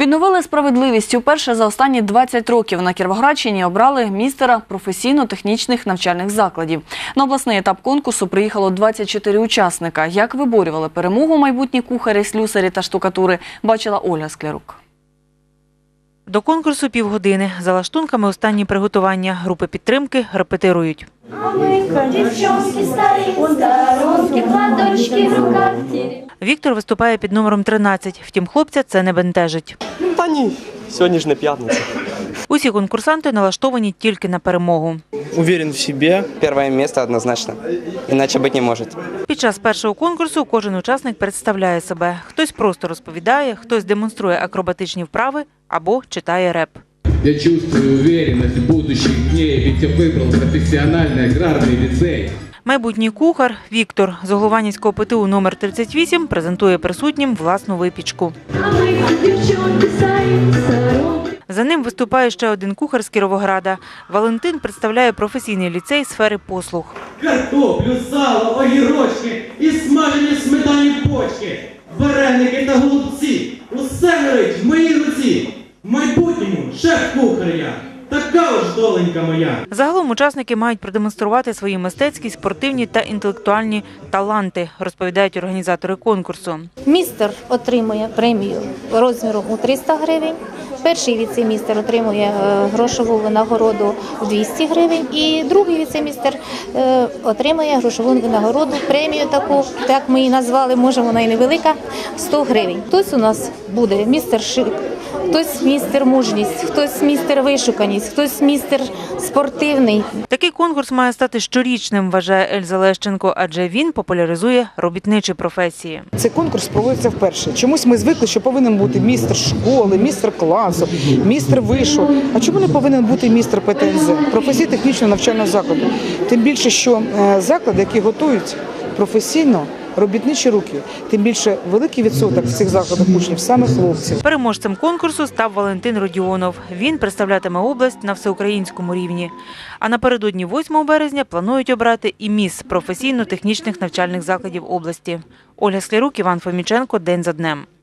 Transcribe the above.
Відновили справедливість уперше за останні 20 років на Кіровоградщині обрали містера професійно-технічних навчальних закладів. На обласний етап конкурсу приїхало 24 учасника. Як виборювали перемогу майбутні кухарі, слюсарі та штукатури, бачила Оля Склярук. До конкурсу півгодини. За лаштунками останні приготування. Групи підтримки репетирують. Мамонька, девчонки, старые сторонки, платочки в руках Віктор виступає під номером 13. Втім, хлопця це не бентежить. Та ні, сьогодні ж не п'ятниця. Усі конкурсанти налаштовані тільки на перемогу. Уверен в себе. Первое место однозначно. Иначе быть не может. Під час першого конкурсу кожен учасник представляє себе. Хтось просто розповідає, хтось демонструє акробатичні вправи або читає реп. Я чувствую уверенность в будущих дней, ведь я выбрал профессиональный аграрный лицей. Майбутній кухар Віктор з Голованівського ПТУ номер 38 презентує присутнім власну випічку. За ним виступає ще один кухар з Кіровограда. Валентин представляє професійний ліцей сфери послуг. картоплю, сало, огірочки і смажені сметані почки, вареники та голубці. Усе горить в моїй руці. В майбутньому шеф-кухар я, така уж доленька моя. Загалом учасники мають продемонструвати свої мистецькі, спортивні та інтелектуальні таланти, розповідають організатори конкурсу. Містер отримує премію розміром у 300 гривень. Перший віцемістер отримує е, грошову винагороду в 200 гривень, і другий віцемістер е, отримує грошову винагороду, премію таку, так ми її назвали, може вона і невелика, 100 гривень. Хтось у нас буде містер шик, хтось містер мужність, хтось містер вишуканість, хтось містер спортивний. Такий конкурс має стати щорічним, вважає Ельза Лещенко, адже він популяризує робітничі професії. Цей конкурс проводиться вперше. Чомусь ми звикли, що повинен бути містер школи, містер класу, містер вишу. А чому не повинен бути містер ПТНЗ, професійно технічного навчального закладу? Тим більше, що е, заклади, які готують професійно робітничі руки, тим більше великий відсоток цих закладах учнів саме хлопців. Переможцем конкурсу став Валентин Родіонов. Він представлятиме область на всеукраїнському рівні. А напередодні 8 березня планують обрати і міс професійно-технічних навчальних закладів області. Ольга Склярук, Іван Фоміченко. День за днем.